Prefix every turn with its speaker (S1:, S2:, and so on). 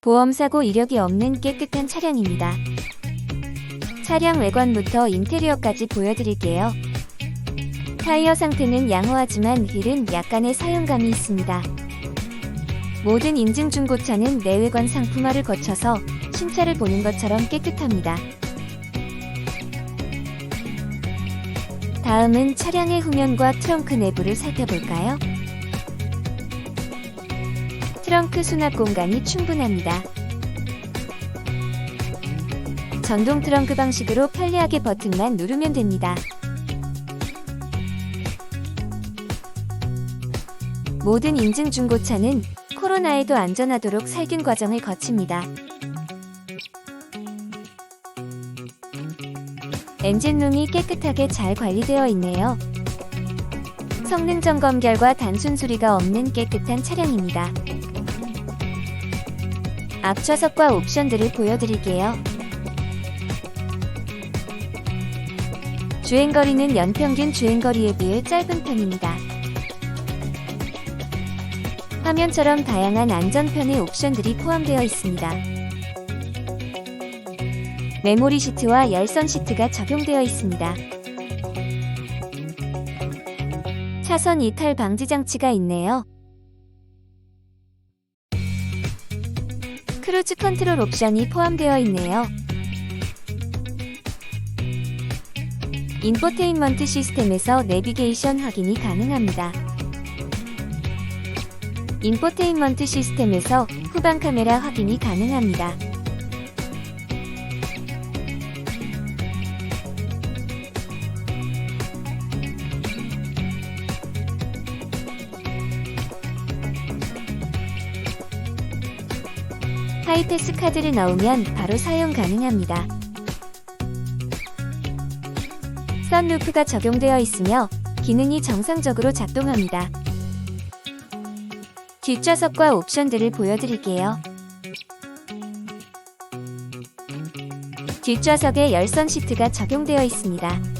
S1: 보험사고 이력이 없는 깨끗한 차량입니다. 차량 외관부터 인테리어까지 보여드릴게요. 타이어 상태는 양호하지만 휠은 약간의 사용감이 있습니다. 모든 인증 중고차는 내외관 상품화를 거쳐서 신차를 보는 것처럼 깨끗합니다. 다음은 차량의 후면과 트렁크 내부를 살펴볼까요? 트렁크 수납 공간이 충분합니다. 전동 트렁크 방식으로 편리하게 버튼만 누르면 됩니다. 모든 인증 중고차는 코로나에도 안전하도록 살균 과정을 거칩니다. 엔진룸이 깨끗하게 잘 관리되어 있네요. 성능 점검 결과 단순 수리가 없는 깨끗한 차량입니다. 앞 좌석과 옵션들을 보여드릴게요. 주행거리는 연평균 주행거리에 비해 짧은 편입니다. 화면처럼 다양한 안전편의 옵션들이 포함되어 있습니다. 메모리 시트와 열선 시트가 적용되어 있습니다. 차선 이탈 방지 장치가 있네요. 크루즈 컨트롤 옵션이 포함되어 있네요. 인포테인먼트 시스템에서 내비게이션 확인이 가능합니다. 인포테인먼트 시스템에서 후방 카메라 확인이 가능합니다. 하이패스 카드를 넣으면 바로 사용 가능합니다. 썬루프가 적용되어 있으며 기능이 정상적으로 작동합니다. 뒷좌석과 옵션들을 보여드릴게요. 뒷좌석에 열선 시트가 적용되어 있습니다.